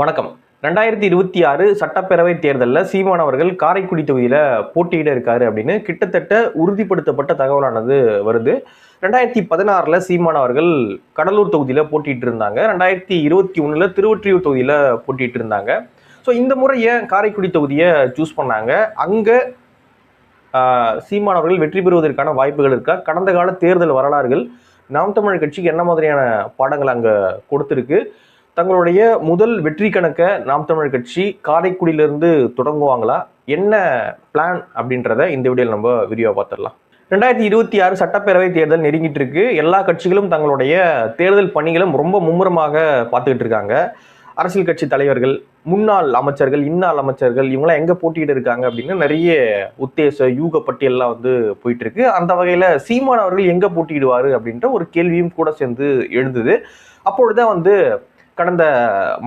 வணக்கம். ரெண்டாயிரத்தி இருபத்தி ஆறு சட்டப்பேரவை தேர்தலில் சீமான் அவர்கள் காரைக்குடி தொகுதியில் போட்டியிட இருக்காரு அப்படின்னு கிட்டத்தட்ட உறுதிப்படுத்தப்பட்ட தகவலானது வருது. ரெண்டாயிரத்தி பதினாறில் சீமான் அவர்கள் கடலூர் தொகுதியில் போட்டிட்டு இருந்தாங்க. ரெண்டாயிரத்தி இருபத்தி ஒன்றில் திருவொற்றியூர் தொகுதியில் போட்டிட்டு இருந்தாங்க. ஸோ இந்த முறை ஏன் காரைக்குடி தொகுதியை சூஸ் பண்ணாங்க? அங்கே சீமான் அவர்கள் வெற்றி பெறுவதற்கான வாய்ப்புகள் இருக்கா? கடந்த கால தேர்தல் வரலாறுகள் நாம் தமிழர் கட்சிக்கு என்ன மாதிரியான பாடங்கள் அங்கே கொடுத்துருக்கு? தங்களுடைய முதல் வெற்றி கணக்கை நாம் தமிழர் கட்சி காரைக்குடியிலிருந்து தொடங்குவாங்களா? என்ன பிளான் அப்படின்றத இந்த வீடியோவில் நம்ம விரிவாக பார்த்துடலாம். ரெண்டாயிரத்தி இருபத்தி ஆறு சட்டப்பேரவை தேர்தல் நெருங்கிட்டு இருக்கு. எல்லா கட்சிகளும் தங்களுடைய தேர்தல் பணிகளும் ரொம்ப மும்முரமாக பார்த்துக்கிட்டு இருக்காங்க. அரசியல் கட்சி தலைவர்கள் முன்னாள் அமைச்சர்கள் இன்னாள் அமைச்சர்கள் இவங்களாம் எங்கே போட்டியிட இருக்காங்க அப்படின்னு நிறைய உத்தேச யூக பட்டியல்லாம் வந்து போயிட்டு இருக்கு. அந்த வகையில் சீமான் அவர்கள் எங்கே போட்டியிடுவார் அப்படின்ற ஒரு கேள்வியும் கூட சேர்ந்து எழுந்தது. அப்பொழுதுதான் வந்து கடந்த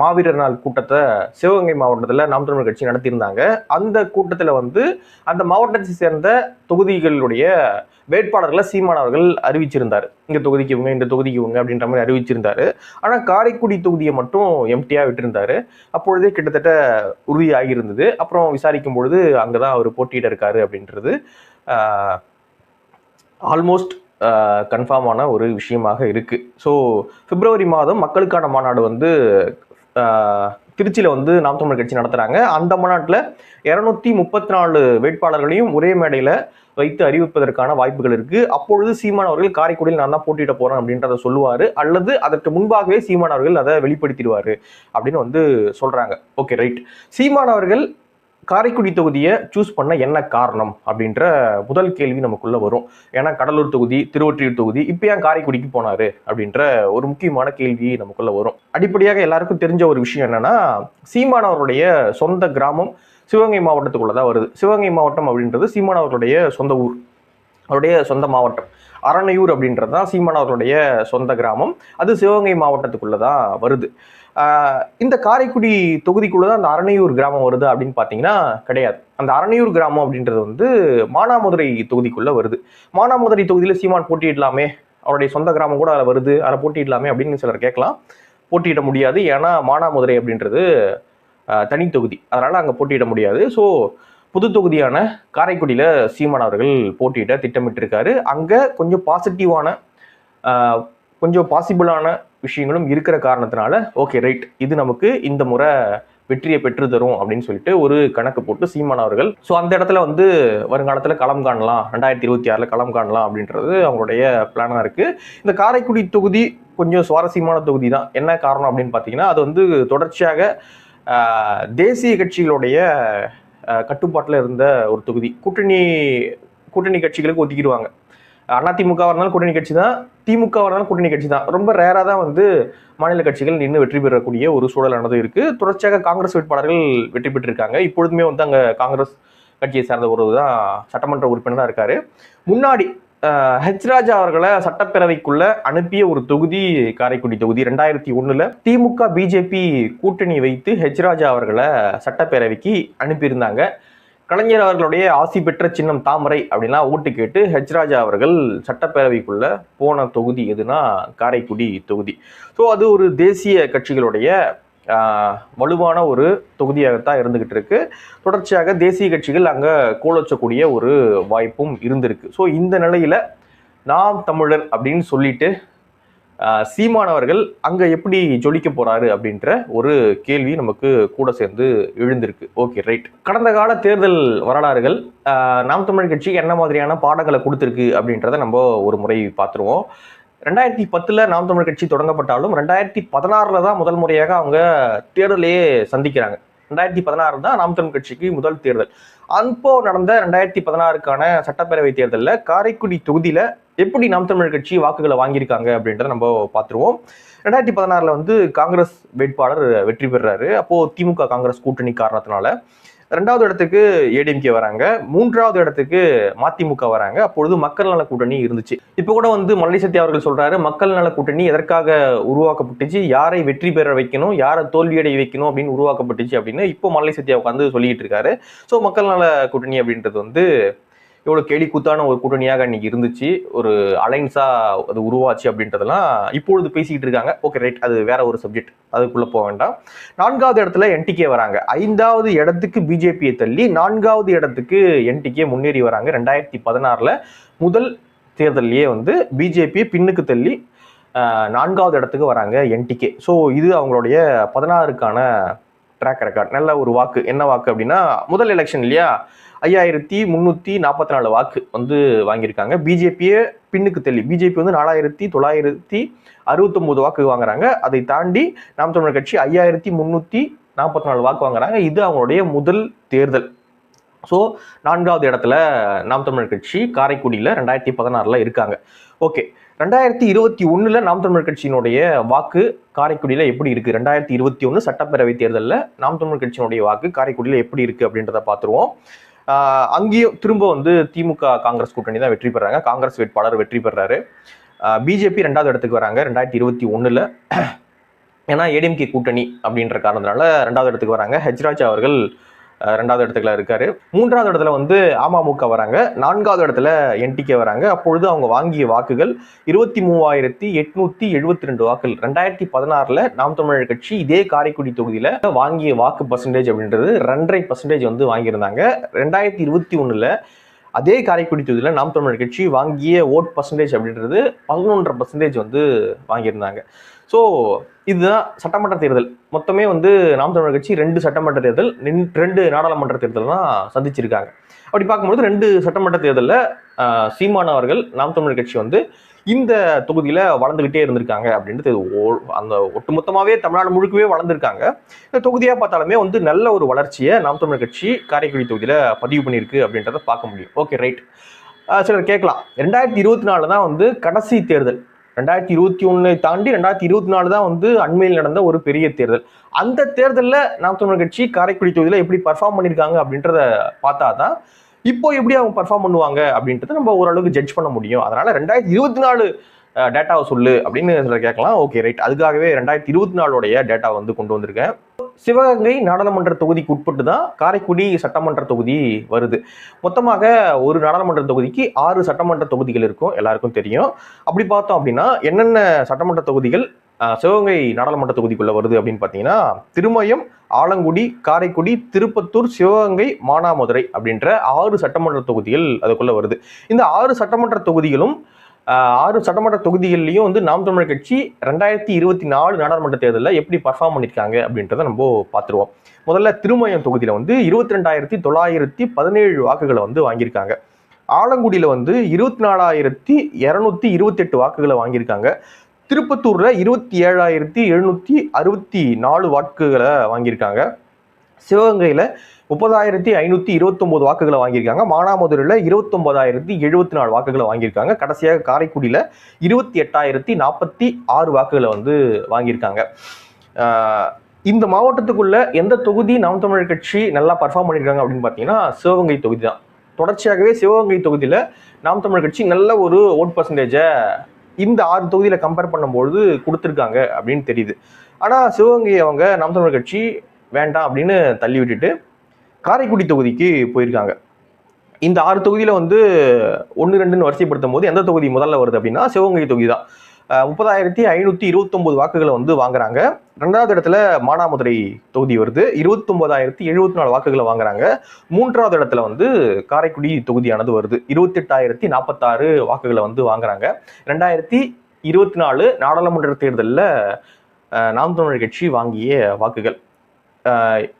மாவீரர் நாள் கூட்டத்தை சிவகங்கை மாவட்டத்தில் நாம் தமிழர் கட்சி நடத்தியிருந்தாங்க. அந்த கூட்டத்தில் வந்து அந்த மாவட்டத்தை சேர்ந்த தொகுதிகளுடைய வேட்பாளர்களை சீமான் அவர்கள் அறிவிச்சிருந்தார். இந்த தொகுதிக்கு இவங்க இந்த தொகுதிக்கு இவங்க அப்படின்ற மாதிரி அறிவிச்சிருந்தாரு. ஆனால் காரைக்குடி தொகுதியை மட்டும் எம்டியாக விட்டிருந்தாரு. அப்பொழுதே கிட்டத்தட்ட உறுதியாகியிருந்தது. அப்புறம் விசாரிக்கும் பொழுது அங்கே தான் அவர் போட்டியிட இருக்காரு அப்படின்றது ஆல்மோஸ்ட் கன்ஃபார்மான ஒரு விஷயமாக இருக்குது ஸோ பிப்ரவரி மாதம் மக்களுக்கான மாநாடு வந்து திருச்சியில் வந்து நாம் தமிழர் கட்சி நடத்துகிறாங்க அந்த மாநாட்டில் இரநூத்தி முப்பத்தி நாலு வேட்பாளர்களையும் ஒரே மேடையில் வைத்து அறிவிப்பதற்கான வாய்ப்புகள் இருக்குது அப்பொழுது சீமான் அவர்கள் காரைக்குடியில் நான் தான் போட்டியிட போகிறேன் அப்படின்றத சொல்லுவார். அல்லது அதற்கு முன்பாகவே சீமான் அவர்கள் அதை வெளிப்படுத்திடுவார் அப்படின்னு வந்து சொல்கிறாங்க ஓகே ரைட் சீமான் அவர்கள் காரைக்குடி தொகுதியை சூஸ் பண்ண என்ன காரணம் அப்படின்ற முதல் கேள்வி நமக்குள்ள வரும். ஏன்னா கடலூர் தொகுதி திருவொற்றியூர் தொகுதி இப்போ ஏன் காரைக்குடிக்கு போனார் அப்படின்ற ஒரு முக்கியமான கேள்வி நமக்குள்ளே வரும். அடிப்படையாக எல்லாருக்கும் தெரிஞ்ச ஒரு விஷயம் என்னென்னா சீமானவருடைய சொந்த கிராமம் சிவகங்கை மாவட்டத்துக்குள்ளே தான் வருது. சிவகங்கை மாவட்டம் அப்படின்றது சீமானவருடைய சொந்த ஊர். அவருடைய சொந்த மாவட்டம். அரணையூர் அப்படின்றது தான் சீமான் அவர்களுடைய சொந்த கிராமம். அது சிவகங்கை மாவட்டத்துக்குள்ளே தான் வருது. ஆஹ் இந்த காரைக்குடி தொகுதிக்குள்ளே தான் அந்த அரணையூர் கிராமம் வருது அப்படின்னு பார்த்தீங்கன்னா கிடையாது. அந்த அரணையூர் கிராமம் அப்படின்றது வந்து மானாமதுரை தொகுதிக்குள்ளே வருது. மானாமதுரை தொகுதியில் சீமான் போட்டியிடலாமே. அவருடைய சொந்த கிராமம் கூட அதில் வருது. அதில் போட்டியிடலாமே அப்படின்னு சிலர் கேட்கலாம். போட்டியிட முடியாது. ஏன்னா மானாமதுரை அப்படின்றது தனி தொகுதி. அதனால அங்கே போட்டியிட முடியாது. ஸோ புது தொகுதியான காரைக்குடியில் சீமான் அவர்கள் போட்டியிட திட்டமிட்டிருக்காரு. அங்கே கொஞ்சம் பாசிட்டிவான கொஞ்சம் பாசிபிளான விஷயங்களும் இருக்கிற காரணத்தினால ஓகே ரைட் இது நமக்கு இந்த முறை வெற்றியை பெற்று தரும் அப்படின்னு சொல்லிட்டு ஒரு கணக்கு போட்டு சீமான் அவர்கள் ஸோ அந்த இடத்துல வந்து வருங்காலத்தில் களம் காணலாம் ரெண்டாயிரத்தி இருபத்தி ஆறில் களம் காணலாம் அப்படின்றது அவங்களுடைய பிளானாக இருக்குது இந்த காரைக்குடி தொகுதி கொஞ்சம் சுவாரஸ்யமான தொகுதி தான். என்ன காரணம் அப்படின்னு பார்த்தீங்கன்னா அது வந்து தொடர்ச்சியாக தேசிய கட்சிகளுடைய கட்டுப்பாட்டில் இருந்த ஒரு தொகுதி. கூட்டணி கூட்டணி கட்சிகளுக்கு ஒதுக்கிடுவாங்க. அதிமுகவாக இருந்தாலும் கூட்டணி கட்சி தான் திமுகவாக இருந்தாலும் கூட்டணி கட்சி தான். ரொம்ப ரேராக தான் வந்து மாநில கட்சிகள் நின்று வெற்றி பெறக்கூடிய ஒரு சூழலானது இருக்குது தொடர்ச்சியாக காங்கிரஸ் வேட்பாளர்கள் வெற்றி பெற்றிருக்காங்க. இப்பொழுதுமே வந்து அங்கே காங்கிரஸ் கட்சியை சார்ந்த ஒரு தான் சட்டமன்ற உறுப்பினராக இருக்காரு. முன்னாடி அஹ், ஹெச் ராஜா அவர்களை சட்டப்பேரவைக்குள்ள அனுப்பிய ஒரு தொகுதி காரைக்குடி தொகுதி. ரெண்டாயிரத்தி ஒண்ணுல திமுக பிஜேபி கூட்டணி வைத்து ஹெச் ராஜா அவர்களை சட்டப்பேரவைக்கு அனுப்பியிருந்தாங்க. கலைஞர் அவர்களுடைய ஆசி பெற்ற சின்னம் தாமரை அப்படின்லாம் ஓட்டு கேட்டு ஹெச் ராஜா அவர்கள் சட்டப்பேரவைக்குள்ள போன தொகுதி எதுனா காரைக்குடி தொகுதி. ஸோ அது ஒரு தேசிய கட்சிகளுடைய வலுவான ஒரு தொகுதியாகத்தான் இருந்துகிட்டு இருக்கு. தொடர்ச்சியாக தேசிய கட்சிகள் அங்கே கோலோச்சக்கூடிய ஒரு வாய்ப்பும் இருந்திருக்கு. ஸோ இந்த நிலையில் நாம் தமிழர் அப்படின்னு சொல்லிட்டு சீமானவர்கள் அங்கே எப்படி ஜொலிக்க போகிறாரு அப்படின்ற ஒரு கேள்வி நமக்கு கூட சேர்ந்து எழுந்திருக்கு. Okay right. கடந்த கால தேர்தல் வரலாறுகள் நாம் தமிழ் கட்சிக்கு என்ன மாதிரியான பாடங்களை கொடுத்துருக்கு அப்படின்றத நம்ம ஒரு முறை பார்த்துருவோம். ரெண்டாயிரத்தி பத்தில் நாம் தமிழ் கட்சி தொடங்கப்பட்டாலும் ரெண்டாயிரத்தி பதினாறில் தான் முதல் முறையாக அவங்க தேர்தலையே சந்திக்கிறாங்க. ரெண்டாயிரத்தி பதினாறு தான் நாம் தமிழ் கட்சிக்கு முதல் தேர்தல். அன்போ நடந்த ரெண்டாயிரத்தி பதினாறுக்கான சட்டப்பேரவை தேர்தலில் காரைக்குடி தொகுதியில் எப்படி நாம் தமிழர் கட்சி வாக்குகளை வாங்கியிருக்காங்க அப்படின்றத நம்ம பார்த்துருவோம். ரெண்டாயிரத்தி பதினாறில் வந்து காங்கிரஸ் வேட்பாளர் வெற்றி பெறுறாரு அப்போது திமுக காங்கிரஸ் கூட்டணி காரணத்தினால ரெண்டாவது இடத்துக்கு ஏடிஎம்கே வராங்க. மூன்றாவது இடத்துக்கு மதிமுக வராங்க. அப்பொழுது மக்கள் நல கூட்டணி இருந்துச்சு. இப்போ கூட வந்து மல்லி சத்யா அவர்கள் சொல்றாரு மக்கள் நல கூட்டணி எதற்காக உருவாக்கப்பட்டுச்சு? யாரை வெற்றி பெற வைக்கணும்? யாரை தோல்வியடைய வைக்கணும்? அப்படின்னு உருவாக்கப்பட்டுச்சு அப்படின்னு இப்போ மல்லி சத்யா உட்காந்து சொல்லிட்டு இருக்காரு. ஸோ மக்கள் நல கூட்டணி அப்படின்றது வந்து எவ்வளோ கேலி கூத்தான ஒரு கூட்டணியாக இன்னைக்கு இருந்துச்சு. ஒரு அலைன்ஸாக அது உருவாச்சு அப்படின்றதெல்லாம் இப்பொழுது பேசிக்கிட்டு இருக்காங்க. ஓகே ரைட் அது வேற ஒரு சப்ஜெக்ட் அதுக்குள்ள போக வேண்டாம். நான்காவது இடத்துல என்டிகே வராங்க. ஐந்தாவது இடத்துக்கு பிஜேபியை தள்ளி நான்காவது இடத்துக்கு என்டிகே முன்னேறி வராங்க. ரெண்டாயிரத்தி பதினாறில் முதல் தேர்தலையே வந்து பிஜேபி பின்னுக்கு தள்ளி நான்காவது இடத்துக்கு வராங்க என்டிகே ஸோ இது அவங்களுடைய பதினாறுக்கான ட்ராக் ரெக்கார்ட் நல்ல ஒரு வாக்கு. என்ன வாக்கு அப்படின்னா முதல் எலெக்ஷன் இல்லையா? ஐயாயிரத்தி முந்நூற்றி நாற்பத்தி நாலு வாக்கு வந்து வாங்கியிருக்காங்க. பிஜேபியே பின்னுக்கு தள்ளி. பிஜேபி வந்து நாலாயிரத்தி தொள்ளாயிரத்தி அறுபத்தொம்போது வாக்கு வாங்குறாங்க. அதை தாண்டி நாம் தமிழர் கட்சி ஐயாயிரத்தி முந்நூற்றி நாற்பத்தி நாலு வாக்கு வாங்குறாங்க. இது அவங்களுடைய முதல் தேர்தல். ஸோ நான்காவது இடத்துல நாம் தமிழர் கட்சி காரைக்குடியில் ரெண்டாயிரத்தி பதினாறில் இருக்காங்க. ஓகே ரெண்டாயிரத்தி இருபத்தி ஒன்றில் நாம் தமிழர் கட்சியினுடைய வாக்கு காரைக்குடியில் எப்படி இருக்குது ரெண்டாயிரத்தி இருபத்தி ஒன்று சட்டப்பேரவை தேர்தலில் நாம் தமிழர் கட்சியினுடைய வாக்கு காரைக்குடியில் எப்படி இருக்குது அப்படின்றத பார்த்துருவோம். அங்கேயும் திரும்ப வந்து திமுக காங்கிரஸ் கூட்டணி தான் வெற்றி பெறாங்க. காங்கிரஸ் வேட்பாளர் வெற்றி பெறாரு. பிஜேபி ரெண்டாவது இடத்துக்கு வராங்க ரெண்டாயிரத்தி இருபத்தி ஒன்றில் ஏன்னா ஏடிஎம்கே கூட்டணி அப்படின்ற காரணத்தினால ரெண்டாவது இடத்துக்கு வராங்க. ஹெச்ராஜ் அவர்கள் ரெண்டாவது இடத்துல இருக்காரு. மூன்றாவது இடத்துல வந்து அமமுக வராங்க. நான்காவது இடத்துல என்டிகே வராங்க. அப்பொழுது அவங்க வாங்கிய வாக்குகள் இருபத்தி மூவாயிரத்தி எட்நூத்தி எழுபத்தி ரெண்டு வாக்குகள். ரெண்டாயிரத்தி பதினாறுல நாம் தமிழர் கட்சி இதே காரைக்குடி தொகுதியில வாங்கிய வாக்கு பர்சன்டேஜ் அப்படின்றது ரெண்டரை பர்சன்டேஜ் வந்து வாங்கியிருந்தாங்க. ரெண்டாயிரத்தி இருபத்தி ஒண்ணுல அதே காரைக்குடி தொகுதியில் நாம் தமிழர் கட்சி வாங்கிய ஓட் பர்சன்டேஜ் அப்படின்றது பதினொன்றரை பர்சன்டேஜ் வந்து வாங்கியிருந்தாங்க. ஸோ இதுதான் சட்டமன்ற தேர்தல். மொத்தமே வந்து நாம் தமிழர் கட்சி ரெண்டு சட்டமன்ற தேர்தல் நின்- ரெண்டு நாடாளுமன்ற தேர்தல் தான் சந்திச்சிருக்காங்க. அப்படி பார்க்கும்போது ரெண்டு சட்டமன்ற தேர்தலில் சீமான் அவர்கள் நாம் தமிழர் கட்சி வந்து இந்த தொகுதியில் வளர்ந்துக்கிட்டே இருந்திருக்காங்க அப்படின்றது ஓ- அந்த ஒட்டுமொத்தமாகவே தமிழ்நாடு முழுக்கவே வளர்ந்துருக்காங்க. இந்த தொகுதியாக பார்த்தாலுமே வந்து நல்ல ஒரு வளர்ச்சியை நாம் தமிழர் கட்சி காரைக்குடி தொகுதியில் பதிவு பண்ணியிருக்கு அப்படின்றத பார்க்க முடியும். ஓகே ரைட் சிலர் கேட்கலாம். ரெண்டாயிரத்தி இருபத்தி நாலு தான் வந்து கடைசி தேர்தல். ரெண்டாயிரத்தி இருபத்தி ஒன்னை தாண்டி ரெண்டாயிரத்தி இருபத்தி நாலு தான் வந்து அண்மையில் நடந்த ஒரு பெரிய தேர்தல். அந்த தேர்தலில் நாம் தமிழர் கட்சி காரைக்குடி தொகுதியில் எப்படி பர்ஃபார்ம் பண்ணியிருக்காங்க அப்படின்றத பார்த்தா தான் இப்போ எப்படி அவங்க பர்ஃபார்ம் பண்ணுவாங்க அப்படின்றத நம்ம ஓரளவுக்கு ஜட்ஜ் பண்ண முடியும். அதனால ரெண்டாயிரத்தி இருபத்தி நாலு டேட்டாவை சொல்லு அப்படின்னு சிலர் கேட்கலாம். ஓகே ரைட் அதுக்காகவே ரெண்டாயிரத்தி இருபத்தி நாலோடைய டேட்டா வந்து கொண்டு வந்திருக்கேன். சிவகங்கை நாடாளுமன்ற தொகுதிக்கு உட்பட்டு தான் காரைக்குடி சட்டமன்ற தொகுதி வருது. மொத்தமாக ஒரு நாடாளுமன்ற தொகுதிக்கு ஆறு சட்டமன்ற தொகுதிகள் இருக்கும் எல்லாருக்கும் தெரியும். அப்படி பார்த்தோம் அப்படின்னா என்னென்ன சட்டமன்ற தொகுதிகள் சிவகங்கை நாடாளுமன்ற தொகுதிக்குள்ளே வருது அப்படின்னு பார்த்தீங்கன்னா திருமயம் ஆலங்குடி காரைக்குடி திருப்பத்தூர் சிவகங்கை மானாமதுரை அப்படின்ற ஆறு சட்டமன்ற தொகுதிகள் அதுக்குள்ளே வருது. இந்த ஆறு சட்டமன்ற தொகுதிகளும் ஆறு சட்டமன்ற தொகுதிகள்லையும் வந்து நாம் தமிழர் கட்சி ரெண்டாயிரத்தி இருபத்தி நாலு நாடாளுமன்ற தேர்தலில் எப்படி பர்ஃபார்ம் பண்ணியிருக்காங்க அப்படின்றத நம்ம பார்த்துருவோம். முதல்ல திருமயம் தொகுதியில் வந்து இருபத்தி ரெண்டாயிரத்தி தொள்ளாயிரத்தி பதினேழு வாக்குகளை வந்து வாங்கியிருக்காங்க. ஆலங்குடியில் வந்து இருபத்தி நாலாயிரத்தி இரநூத்தி இருபத்தெட்டு வாக்குகளை வாங்கியிருக்காங்க. திருப்பத்தூரில் இருபத்தி ஏழாயிரத்தி எழுநூற்றி அறுபத்தி நாலு வாக்குகளை வாங்கியிருக்காங்க. சிவகங்கையில் முப்பதாயிரத்தி ஐநூற்றி இருபத்தொம்போது வாக்குகளை வாங்கியிருக்காங்க. மானாமதுரையில் இருபத்தொம்போதாயிரத்தி எழுபத்தி நாலு வாக்குகளை வாங்கியிருக்காங்க. கடைசியாக காரைக்குடியில் இருபத்தி எட்டாயிரத்தி நாற்பத்தி ஆறு வாக்குகளை வந்து வாங்கியிருக்காங்க. இந்த மாவட்டத்துக்குள்ள எந்த தொகுதி நாம் தமிழர் கட்சி நல்லா பர்ஃபார்ம் பண்ணியிருக்காங்க அப்படின்னு பார்த்தீங்கன்னா சிவகங்கை தொகுதி தான் தொடர்ச்சியாகவே சிவகங்கை தொகுதியில் நாம் தமிழர் கட்சி நல்ல ஒரு ஓட் பர்சன்டேஜை இந்த ஆறு தொகுதியில் கம்பேர் பண்ணும்பொழுது கொடுத்துருக்காங்க அப்படின்னு தெரியுது. ஆனால் சிவகங்கை அவங்க நாம் தமிழர் கட்சி வேண்டாம் அப்படின்னு தள்ளி விட்டுட்டு காரைக்குடி தொகுதிக்கு போயிருக்காங்க. இந்த ஆறு தொகுதியில் வந்து ஒன்று ரெண்டுன்னு வரிசைப்படுத்தும் போது எந்த தொகுதி முதல்ல வருது அப்படின்னா சிவகங்கை தொகுதி தான் முப்பதாயிரத்தி ஐநூற்றி இருபத்தொம்போது வாக்குகளை வந்து வாங்குறாங்க. ரெண்டாவது இடத்துல மானாமதுரை தொகுதி வருது. இருபத்தொம்போதாயிரத்தி எழுபத்தி நாலு வாக்குகளை வாங்குறாங்க. மூன்றாவது இடத்துல வந்து காரைக்குடி தொகுதியானது வருது. இருபத்தெட்டாயிரத்தி நாற்பத்தாறு வாக்குகளை வந்து வாங்குறாங்க. ரெண்டாயிரத்தி இருபத்தி நாலு நாடாளுமன்ற தேர்தலில் நாம் தமிழர் கட்சி வாங்கிய வாக்குகள்.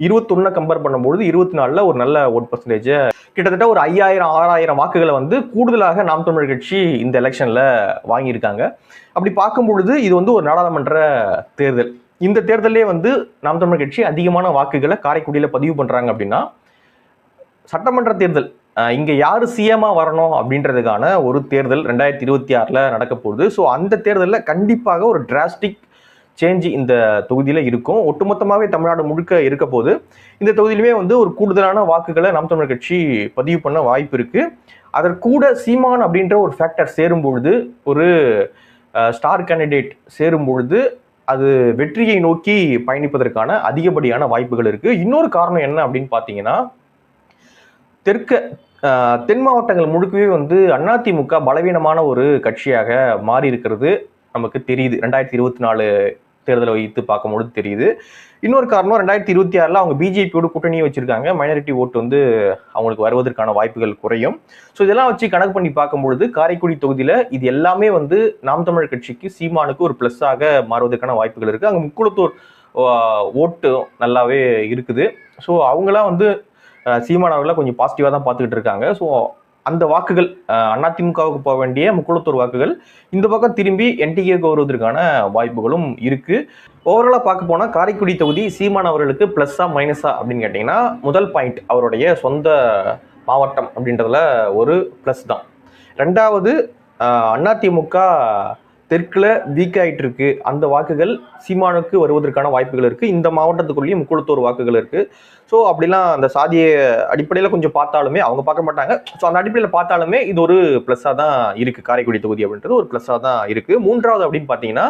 இருபத்தொன்னு கம்பேர் பண்ணும்பொழுது இருபத்தி நாலில் ஒரு நல்ல ஓட் பர்சன்டேஜ் கிட்டத்தட்ட ஒரு ஐயாயிரம் ஆறாயிரம் வாக்குகளை வந்து கூடுதலாக நாம் தமிழர் கட்சி இந்த எலெக்ஷனில் வாங்கியிருக்காங்க. அப்படி பார்க்கும் பொழுது இது வந்து ஒரு நாடாளுமன்ற தேர்தல். இந்த தேர்தலே வந்து நாம் தமிழர் கட்சி அதிகமான வாக்குகளை காரைக்குடியில் பதிவு பண்ணுறாங்க அப்படின்னா சட்டமன்ற தேர்தல் இங்கே இங்க யாரு சிஎம்மா வரணும் அப்படின்றதுக்கான ஒரு தேர்தல் ரெண்டாயிரத்தி இருபத்தி ஆறுல நடக்க போகுது ஸோ அந்த தேர்தலில் கண்டிப்பாக ஒரு டிராஸ்டிக் சேஞ்சு இந்த தொகுதியில் இருக்கும். ஒட்டுமொத்தமாகவே தமிழ்நாடு முழுக்க இருக்க போது இந்த தொகுதியிலுமே வந்து ஒரு கூடுதலான வாக்குகளை நாம் தமிழர் கட்சி பதிவு பண்ண வாய்ப்பு இருக்குது அதற்கூட சீமான் அப்படின்ற ஒரு ஃபேக்டர் சேரும் பொழுது ஒரு ஸ்டார் கேண்டிடேட் சேரும் பொழுது அது வெற்றியை நோக்கி பயணிப்பதற்கான அதிகப்படியான வாய்ப்புகள் இருக்குது இன்னொரு காரணம் என்ன அப்படின்னு பார்த்தீங்கன்னா தெற்க தென் மாவட்டங்கள் முழுக்கவே வந்து அதிமுக பலவீனமான ஒரு கட்சியாக மாறி இருக்கிறது நமக்கு தெரியுது. ரெண்டாயிரத்தி இருபத்தி நாலு தேர்தலை வைத்து பார்க்கும்போது தெரியுது. இன்னொரு காரணம் ரெண்டாயிரத்தி இருபத்தி ஆறில் அவங்க பிஜேபியோட கூட்டணியை வச்சிருக்காங்க. மைனாரிட்டி ஓட்டு வந்து அவங்களுக்கு வருவதற்கான வாய்ப்புகள் குறையும். ஸோ இதெல்லாம் வச்சு கணக்கு பண்ணி பார்க்கும்பொழுது காரைக்குடி தொகுதியில் இது எல்லாமே வந்து நாம் தமிழர் கட்சிக்கு சீமானுக்கு ஒரு ப்ளஸ்ஸாக மாறுவதற்கான வாய்ப்புகள் இருக்குது அங்கே முக்குளத்தூர் ஓட்டு நல்லாவே இருக்குது. ஸோ அவங்களாம் வந்து அஹ், சீமான் கொஞ்சம் பாசிட்டிவாக தான் பார்த்துக்கிட்டு இருக்காங்க. ஸோ அந்த வாக்குகள் அதிமுகவுக்கு போக வேண்டிய முக்குளத்தூர் வாக்குகள் இந்த பக்கம் திரும்பி என்டிகேக்கு வருவதற்கான வாய்ப்புகளும் இருக்குது ஓவராலாக பார்க்க போனால் காரைக்குடி தொகுதி சீமான் அவர்களுக்கு ப்ளஸ்ஸா மைனஸா அப்படின்னு கேட்டிங்கன்னா முதல் பாயிண்ட் அவருடைய சொந்த மாவட்டம் அப்படின்றதுல ஒரு ப்ளஸ் தான். ரெண்டாவது அதிமுக தெற்கில் வீக் ஆயிட்டு இருக்கு அந்த வாக்குகள் சீமானுக்கு வருவதற்கான வாய்ப்புகள் இருக்குது இந்த மாவட்டத்துக்குள்ளேயும் முக்குளத்தூர் வாக்குகள் இருக்குது ஸோ அப்படிலாம் அந்த சாதிய அடிப்படையில் கொஞ்சம் பார்த்தாலுமே அவங்க பார்க்க மாட்டாங்க. ஸோ அந்த அடிப்படையில் பார்த்தாலுமே இது ஒரு ப்ளஸ்ஸாக தான் இருக்குது காரைக்குடி தொகுதி அப்படின்றது ஒரு ப்ளஸ்ஸாக தான் இருக்குது மூன்றாவது அப்படின்னு பார்த்தீங்கன்னா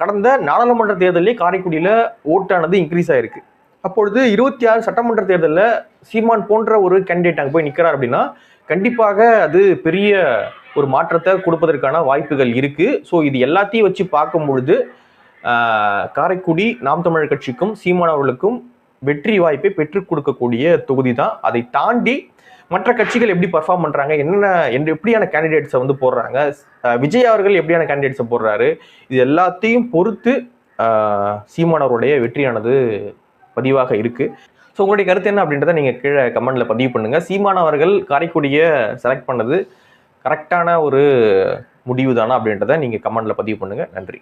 கடந்த நாடாளுமன்ற தேர்தலே காரைக்குடியில் ஓட்டானது இன்க்ரீஸ் ஆகிருக்கு அப்பொழுது இருபத்தி ஆறு சட்டமன்ற தேர்தலில் சீமான் போன்ற ஒரு கேண்டிடேட் அங்கே போய் நிற்கிறார் அப்படின்னா கண்டிப்பாக அது பெரிய ஒரு மாற்றத்தை கொடுப்பதற்கான வாய்ப்புகள் இருக்கு. ஸோ இது எல்லாத்தையும் வச்சு பார்க்கும் பொழுது காரைக்குடி நாம் தமிழர் கட்சிக்கும் சீமான் அவர்களுக்கும் வெற்றி வாய்ப்பை பெற்றுக் கொடுக்கக்கூடிய தொகுதி தான் அதை தாண்டி மற்ற கட்சிகள் எப்படி பர்ஃபார்ம் பண்றாங்க என்னென்ன என்ன எப்படியான கேண்டிடேட்ஸை வந்து போடுறாங்க விஜய் அவர்கள் எப்படியான கேண்டிடேட்ஸை போடுறாரு இது எல்லாத்தையும் பொறுத்து சீமானவருடைய சீமான் அவருடைய வெற்றியானது பதிவாக இருக்கு. ஸோ உங்களுடைய கருத்து என்ன அப்படின்றத நீங்கள் கீழே கமெண்டில் பதிவு பண்ணுங்கள் சீமான் அவர்கள் காரைக்குடியை செலக்ட் பண்ணது கரெக்டான ஒரு முடிவு தானா அப்படின்றத நீங்கள் கமெண்டில் பதிவு பண்ணுங்கள் நன்றி.